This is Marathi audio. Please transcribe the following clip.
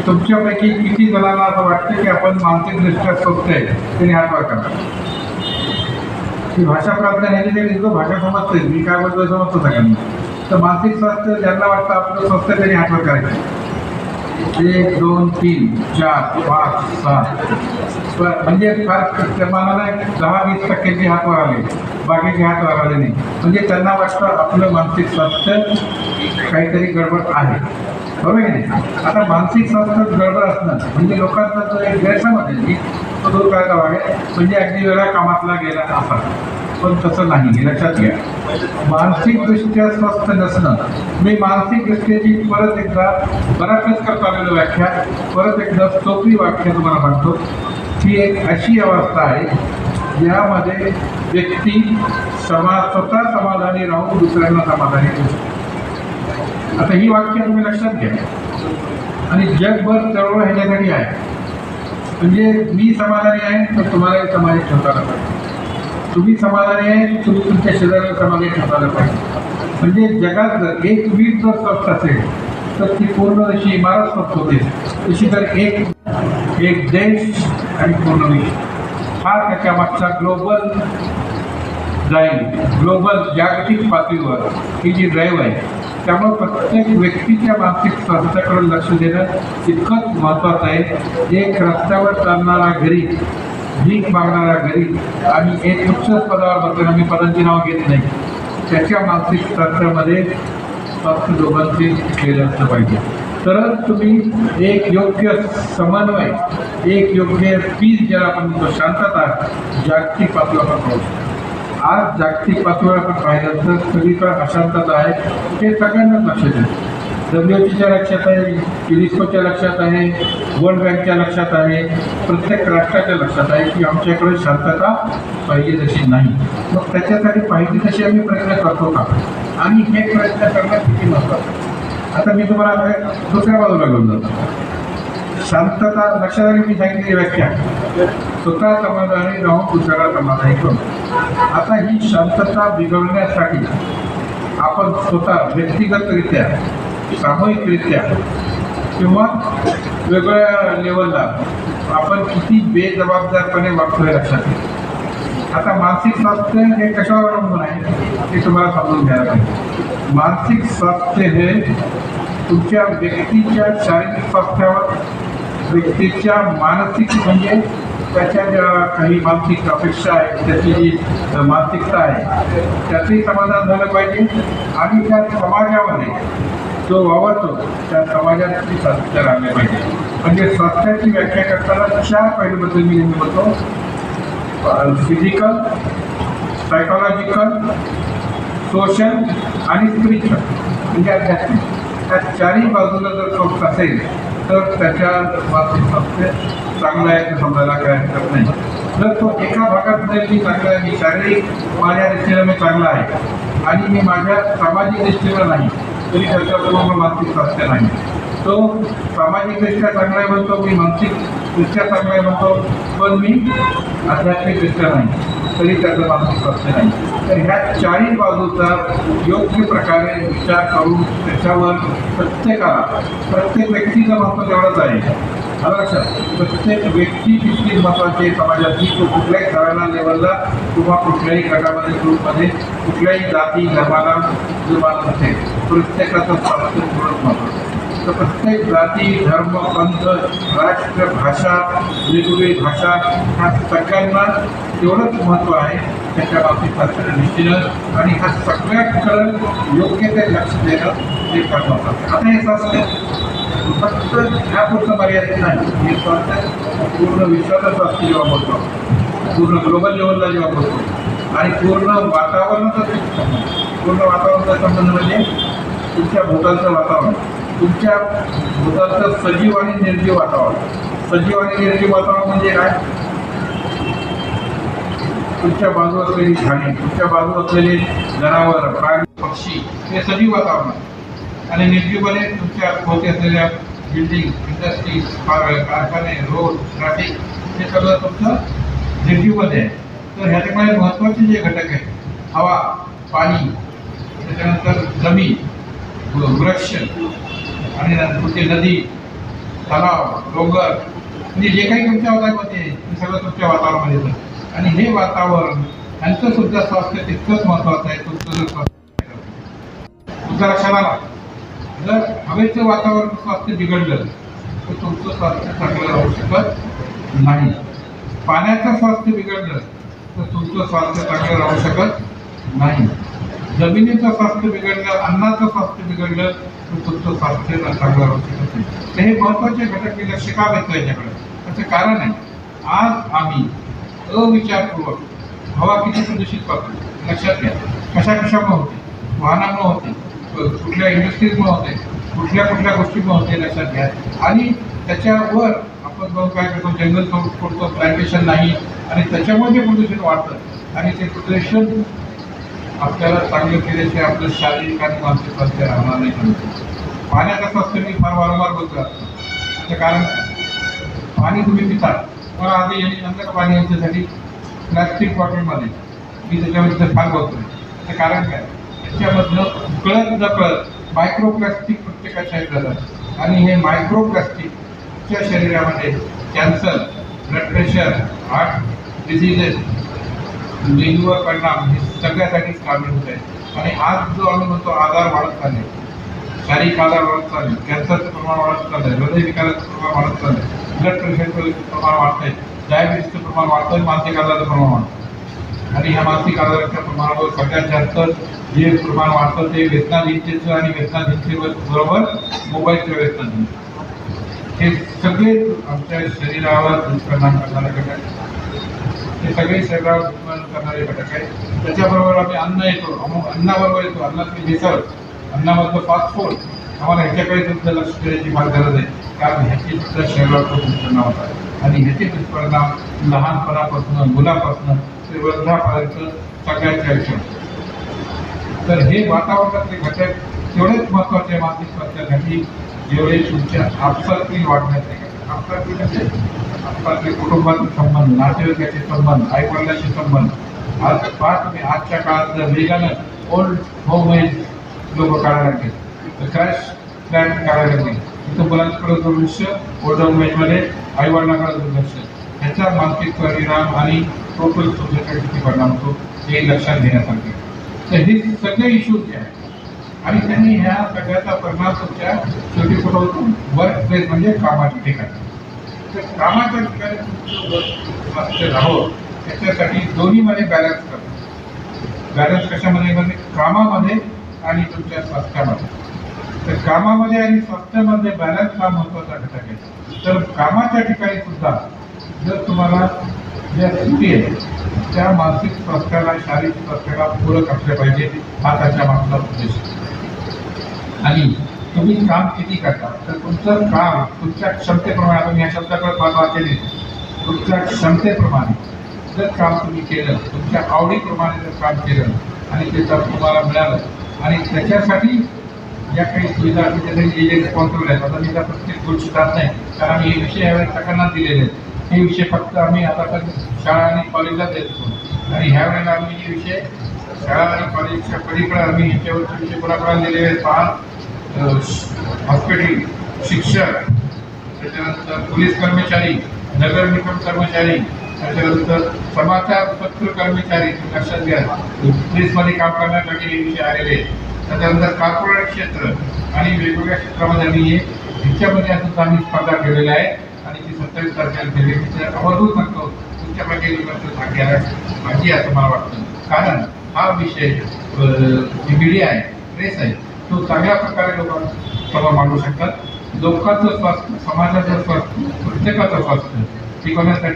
की तुमच्यापैकी किती जणांना असं वाटतं की आपण मानसिकदृष्ट्या स्वस्त आहे? त्यांनी हात करा भाषा प्राप्त ह्याने जे जो भाषा समजते मी काय बोलतोय समजतो सगळ्यांना तर मानसिक स्वास्थ्य ज्यांना वाटतं आपलं स्वस्त त्यांनी हात वर करायचं. एक दोन तीन चार पाच सहा. म्हणजे फार मानाला एक दहा वीस टक्क्याचे हात वाढले बाकीचे हात वर आले नाही. म्हणजे त्यांना वाटतं आपलं मानसिक स्वास्थ्य काहीतरी गडबड आहे. बरोबर की नाही? आता मानसिक स्वास्थ्य गडबड असणं म्हणजे लोकांचा जो एक गैरसमज आहे की तो दूर करायला हवा आहे. म्हणजे अगदी वेळा कामातला गेला असा पण तसं नाही हे लक्षात घ्या. मानसिकदृष्ट्या स्वस्थ नसणं. मी मानसिकदृष्ट्याची परत एकदा बराच करता आलेलं व्याख्या. परत एकदा सोपी वाक्य तुम्हाला सांगतो. ही एक अशी अवस्था आहे ज्यामध्ये व्यक्ती समा स्वतः समाधानी राहून दुसऱ्यांना समाधानी ठेवतो आता ही वाक्य तुम्ही लक्षात घ्या. आणि जगभर चळवळ ह्याच्यासाठी आहे. म्हणजे मी समाधानी आहे तर तुम्हालाही समाधी ठेवता पाहिजे. तुम्ही समाधानी आहे तुम्ही तुमच्या शेजाऱ्याला समाधी ठेवायला पाहिजे. म्हणजे जगात जर एक वीट जर स्वस्त असेल तर ती पूर्ण अशी इमारत स्वस्त होते. तशी तर एक एक देश आणि पूर्ण विश्व. हा त्याच्या मागचा ग्लोबल जाईल ग्लोबल जागतिक पातळीवर ही जी ड्राईव्ह आहे त्यामुळे प्रत्येक व्यक्तीच्या मानसिक स्वास्थ्याकडे लक्ष देणं तितकंच महत्त्वाचं आहे. एक रस्त्यावर चालणारा गरीब भीक मागणारा गरीब आणि एक उच्च पदावर बसून मी पदांची नाव घेत नाही. त्याच्या मानसिक स्वास्थ्यामध्ये स्वास्थ्य दोघांचे केलं असलं पाहिजे. तरच तुम्ही एक योग्य समन्वय एक योग्य पीस ज्याला आपण म्हणतो शांतता जागतिक पातळीवर पाहू शकतो. आज जागतिक पातळीवर आपण पाहिलं तर सगळीकडे अशांतता आहे हे सगळ्यांनाच लक्षात येतं डब्ल्यू एचच्या लक्षात आहे युनिस्कोच्या लक्षात आहे वर्ल्ड बँकच्या लक्षात आहे प्रत्येक राष्ट्राच्या लक्षात आहे की आमच्याकडे शांतता पाहिजे तशी नाही. मग त्याच्यासाठी पाहिजे तशी आम्ही प्रयत्न करतो का? आणि हे प्रयत्न करणं किती महत्त्वाचं आता मी तुम्हाला दुसऱ्या बाजूला घेऊन जातो. शांतता लक्षात मी सांगितली व्याख्या स्वतः समाधानी राहून दुसऱ्याला समाधानी करू आता ही शांतता बिघडण्यासाठी आपण स्वतः व्यक्तिगतरित्या सामूहिकरित्या किंवा वेगळ्या लेवलला आपण किती बेजबाबदारपणे वागतोय लक्षात आता मानसिक स्वास्थ्य हे कशावर अवलंबून आहे ते तुम्हाला समजून घ्यायला पाहिजे. मानसिक स्वास्थ्य हे तुमच्या व्यक्तीच्या शारीरिक स्वास्थ्यावर व्यक्तीच्या मानसिक म्हणजे त्याच्या ज्या काही मानसिक अपेक्षा आहेत त्याची जी मानसिकता आहे त्याचंही समाधान झालं पाहिजे. आणि त्या समाजामध्ये जो वावरतो त्या समाजाची स्वास्थ्य राखले पाहिजे. म्हणजे स्वास्थ्याची व्याख्या करताना चार पैलूबद्दल मी नेहमी बोलतो. फिजिकल सायकोलॉजिकल सोशल आणि स्पिरिच्युअल म्हणजे आध्यात्मिक. त्या चारही बाजूला जर तो असेल तर त्याच्या मानसिक स्वास्थ्य चांगलं आहे ते समजायला काय हरकत नाही. जर तो एका भागात मी चांगला आहे मी शारीरिक माझ्या दृष्टीनं मी चांगला आहे आणि मी माझ्या सामाजिक दृष्टीनं नाही तरी त्याचा पूर्ण मानसिक स्वास्थ्य नाही. तो सामाजिकदृष्ट्या चांगला आहे म्हणतो मी मानसिकदृष्ट्या चांगला आहे म्हणतो पण मी आध्यात्मिकदृष्ट्या नाही. तरी त्याचं माणूस प्रश्न नाही. तर ह्या चारही बाजूचा योग्य प्रकारे विचार करून त्याच्यावर प्रत्येकाला प्रत्येक व्यक्तीचं महत्त्व तेवढंच आहे. आलं लक्षात प्रत्येक व्यक्ती तितकी महत्त्वाची आहे समाजाची तो कुठल्याही घराला लेवलला किंवा कुठल्याही गटामध्ये ग्रुपमध्ये कुठल्याही जाती धर्माला जो मानत प्रत्येकाचं स्वास्थ्य थोडंच महत्त्वाचं तर प्रत्येक जाती धर्म पंथ राष्ट्र भाषा वेगवेगळी भाषा ह्या सगळ्यांना तेवढंच महत्त्व आहे. त्याच्या बाबतीत शास्त्राच्या दृष्टीनं आणि ह्या सगळ्याकडं योग्य ते लक्ष देणं हे फार महत्त्वाचं आता हे स्वास्थ्य फक्त ह्या पुरतं मर्यादित नाही. हे स्वास्थ्य पूर्ण विश्वातच असते जेव्हा बोलतो पूर्ण ग्लोबल लेवलला जेव्हा बोलतो. आणि पूर्ण वातावरणाचा पूर्ण वातावरणाचा संबंध म्हणजे तुमच्या भोवतालचं वातावरण. तुमच्या भोवतालचं सजीव आणि निर्जीव वातावरण. सजीव आणि निर्जीव वातावरण म्हणजे काय? तुमच्या बाजू असलेली झाडे तुमच्या बाजू असलेले जनावर प्राणी पक्षी हे सजीव वातावरण आणि निर्जीवपणे तुमच्या भोवती असलेल्या बिल्डिंग इंडस्ट्रीज कारखाने रोड ट्रॅफिक हे सगळं तुमचं निर्जीवमध्ये आहे. तर ह्याच्यामध्ये महत्त्वाचे जे घटक आहेत हवा पाणी त्याच्यानंतर जमीन वृक्ष आणि नंतर तुमची नदी तलाव डोंगर म्हणजे जे काही तुमच्या वातावरणामध्ये आहे ते सगळं तुमच्या वातावरणामध्ये येतं आणि हे वातावरण यांचं सुद्धा स्वास्थ्य तितकंच महत्वाचं आहे तुमचं जर स्वास्थ्य तुमच्या लक्षात आला जर हवेचं वातावरण स्वास्थ्य बिघडलं तर तुमचं स्वास्थ्य चांगलं राहू शकत नाही. पाण्याचं स्वास्थ्य बिघडलं तर तुमचं स्वास्थ्य चांगलं राहू शकत नाही. जमिनीचं स्वास्थ्य बिघडलं अन्नाचं स्वास्थ्य बिघडलं तर तुमचं स्वास्थ्य चांगलं राहू शकत नाही तर हे महत्त्वाचे घटक मी लक्ष का देतो याच्याकडे? त्याचं कारण आहे आज आम्ही अविचारपूर्वक हवा किती प्रदूषित करतो लक्षात घ्या. कशा कशामुळे होते? वाहनामुळे होते कुठल्या इंडस्ट्रीजमुळे होते कुठल्या कुठल्या गोष्टीमुळे होते लक्षात घ्या. आणि त्याच्यावर आपण जाऊन काय करतो? जंगल तोड तोडतो प्लांटेशन नाही आणि त्याच्यामुळे जे प्रदूषण वाढतं आणि ते प्रदूषण आपल्याला चांगलं केल्याशिवाय आपलं शारीरिक आणि मानसिक स्वास्थ्य राहणार नाही पाण्याचं स्वास्थ्य मी फार वारंवार बोलतो त्याचं कारण पाणी तुम्ही पिता पण आधी यांनी नंतर पाणी यांच्यासाठी प्लॅस्टिक बॉटलमध्ये मी त्याच्याबद्दल फार बोलतो. त्याचं कारण काय? त्याच्यामधलं कळत न कळत मायक्रो प्लॅस्टिक प्रत्येकाच्या शरीरात आणि हे मायक्रो प्लॅस्टिकच्या शरीरामध्ये cancer blood pressure heart diseases लिंगवर परिणाम हे सगळ्यासाठीच कारणीभूत आहे आणि आज जो आम्ही म्हणतो आजार वाढत चालले शारीरिक आजार वाढत चालले कॅन्सरचं प्रमाण वाढत चाललंय हृदयविकाराचं प्रमाण वाढत चाललंय ब्लड प्रेशरचं प्रमाण वाढतंय डायबिटीसचं प्रमाण वाढतंय मानसिक आजाराचं प्रमाण वाढतं आणि ह्या मानसिक आजाराच्या प्रमाणावर सगळ्यात जास्त जे प्रमाण वाढतं ते व्यसनाधीनतेचं आणि वेदनाधीनतेबरोबर मोबाईलच्या व्यसनाधीन हे सगळे आमच्या शरीरावर दुष्परिणाम करणारे घटक हे सगळे शरीरावर उत्पन्न करणारे घटक आहेत. त्याच्याबरोबर आम्ही अन्न येतो अन्नाबरोबर येतो. अन्नातली मिसळ अन्नामधलं फास्ट फूड आम्हाला ह्याच्याकडे सुद्धा लक्ष देण्याची फार गरज आहे. कारण ह्याची सुद्धा शरीरावर खूप दुष्परिणाम होतात आणि ह्याचे दुष्परिणाम लहानपणापासून मुलापासून ते वृद्धापर्यंत सगळ्यांच्या आयुष्यात तर हे वातावरणातले घटक तेवढेच महत्त्वाचे मानसिक स्वास्थ्यासाठी जेवढे तुमच्या आपसातील वाढण्याचे घटक. आपसातील म्हणजे आपसातले कुटुंबाचे संबंध नातेवाईकाचे संबंध आई वडिलांचे संबंध. आज पाच मी आजच्या काळात जर वेगानं ओल्ड होम एज लोक काढायला लागले. तर कॅश प्लॅन काढायला लागले. तिथं मुलांकडे दुर्लक्ष ओल्ड होम एजमध्ये आई वडिलांकडे दुर्लक्ष ह्याचा मानसिक परिणाम आणि टोटल सोसायटीवर किती परिणाम होतो हे लक्षात घेण्यासारखे तर हे सगळे इश्यूज जे आहेत आणि त्यांनी ह्या सगळ्याचा परिणाम तुमच्या शेवटी कुठं होतो? वर्क प्लेस म्हणजे कामाच्या ठिकाणी. तर कामाच्या ठिकाणी राहावं त्याच्यासाठी दोन्हीमध्ये बॅलन्स करणं बॅलन्स कशामध्ये म्हणजे कामामध्ये आणि तुमच्या स्वास्थ्यामध्ये तर कामामध्ये आणि स्वास्थ्यामध्ये बॅलन्स हा महत्त्वाचा घटक आहे तर कामाच्या ठिकाणी सुद्धा जर तुम्हाला ज्या स्थिती आहे त्या मानसिक स्वास्थ्याला शारीरिक स्वास्थ्याला पूरक असल्या पाहिजे हा त्याच्या मागचा उद्देश आणि तुम्ही काम किती करता? तर तुमचं काम तुमच्या क्षमतेप्रमाणे आपण या शब्दाकडे फार वाचले तुमच्या क्षमतेप्रमाणे जर काम तुम्ही केलं तुमच्या आवडीप्रमाणे जर काम केलं आणि ते जर तुम्हाला मिळालं आणि त्याच्यासाठी ज्या काही सुविधा आहेत त्याच्यासाठी जे रिस्पॉन्सिबल आहेत आता मी त्या प्रत्येक गोष्टी जात नाही कारण आम्ही हे विषय यावेळेस सगळ्यांना दिलेले आहेत. हे विषय फक्त आम्ही आता तर शाळा आणि कॉलेजला देतो आणि ह्या वेळेला आम्ही हे विषय शाळा आणि कॉलेजच्या पलीकडे आम्ही ह्याच्यावरचे विषय कोणाकडे दिलेले आहेत पहा. हॉस्पिटल शिक्षक त्याच्यानंतर पोलीस कर्मचारी नगर निगम कर्मचारी त्याच्यानंतर समाचार पत्र कर्मचारी लक्षात घ्या. पोलीसमध्ये काम करण्यासाठी विषय आलेले आहेत. त्याच्यानंतर कॉर्पोरेट क्षेत्र आणि वेगवेगळ्या क्षेत्रामध्ये आम्ही हे ह्याच्यामध्ये सुद्धा आम्ही स्पर्धा केलेल्या आहे आणि ती सत्तावीस तारखेला केली मी आवर्जून सांगतो तुमच्यापैकी सांगायला माझी असं मला वाटतं. कारण हा विषय जी मीडिया आहे प्रेस आहे. तो चांगल्या प्रकारे लोकांसमोर मांडू शकतात. लोकांचं स्वास्थ्य समाजाचं स्वास्थ्य प्रत्येकाचं स्वास्थ्य टिकवण्यासाठी